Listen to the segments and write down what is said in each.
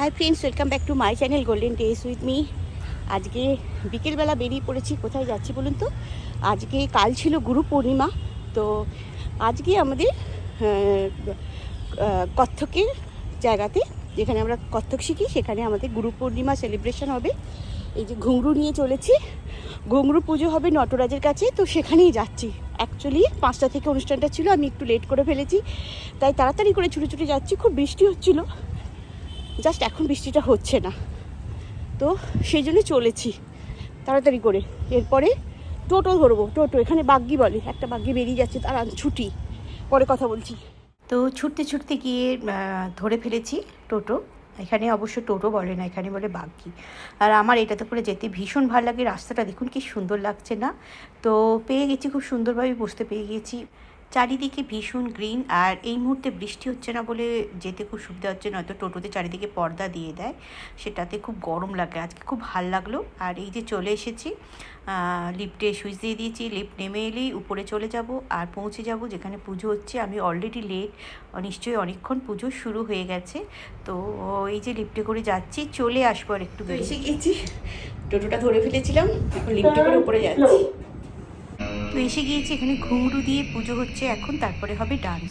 Hi friends welcome back to my channel golden days with me আজকে বিকেলবেলা বেরিয়ে পড়েছি, কোথায় যাচ্ছি বলুন তো? আজকে কাল ছিল গুরু পূর্ণিমা, তো আজকে আমাদের কত্থকের জায়গাতে, যেখানে আমরা কত্থক শিখি, সেখানে আমাদের গুরু পূর্ণিমা সেলিব্রেশন হবে। এই যে ঘুংরু নিয়ে চলেছি, ঘুঙরু পুজো হবে নটরাজের কাছে, তো সেখানেই যাচ্ছি। অ্যাকচুয়ালি পাঁচটা থেকে অনুষ্ঠানটা ছিল, আমি একটু লেট করে ফেলেছি, তাই তাড়াতাড়ি করে ছুটে ছুটে যাচ্ছি, খুব বৃষ্টি হচ্ছিল। জাস্ট এখন বৃষ্টিটা হচ্ছে না। তো সেই জন্য চলেছি তাড়াতাড়ি করে। এরপরে টোটো ধরবো, টোটো। এখানে বাগ্গি বলে, একটা বাগ্গি বেরিয়ে যাচ্ছে, তার ছুটি। পরে কথা বলছি। তো ছুটতে ছুটতে গিয়ে ধরে ফেলেছি টোটো। এখানে অবশ্য টোটো বলে না, এখানে বলে বাগ্গি আর আমার এটাতে করে যেতে ভীষণ ভালো লাগে। রাস্তাটা দেখুন কি সুন্দর লাগছে না। তো পেয়ে গেছি, খুব সুন্দরভাবে বসতে পেয়ে গেছি। চারিদিকে ভীষণ গ্রিন আর এই মুহূর্তে বৃষ্টি হচ্ছে না বলে যেতে খুব সুবিধা হচ্ছে নয়তো টোটোতে চারিদিকে পর্দা দিয়ে দেয়। সেটাতে খুব গরম লাগে আজকে খুব ভালো লাগল। আর এই যে চলে এসেছি লিফটে সুইচ দিয়ে দিয়েছি লিফট নেমে এলেই উপরে চলে যাব আর পৌঁছে যাব যেখানে পুজো হচ্ছে। আমি অলরেডি লেট নিশ্চয়ই অনেকক্ষণ পুজো শুরু হয়ে গেছে। তো এই যে লিফটে করে যাচ্ছি চলে আসব আর একটু এসে গিয়েছি টোটোটা ধরে ফেলেছিলাম এখন লিফটে করে উপরে যাচ্ছি। তো এসে গিয়েছি এখানে ঘুংরু দিয়ে পুজো হচ্ছে এখন তারপরে হবে ডান্স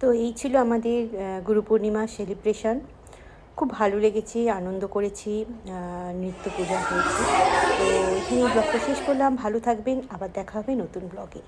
তো এই ছিল আমাদের গুরু পূর্ণিমা সেলিব্রেশন খুব ভালো লেগেছে, আনন্দ করেছি নৃত্য পূজা হয়েছে। তো এখানে ব্লগটা শেষ করলাম। ভালো থাকবেন। আবার দেখা হবে নতুন ব্লগে।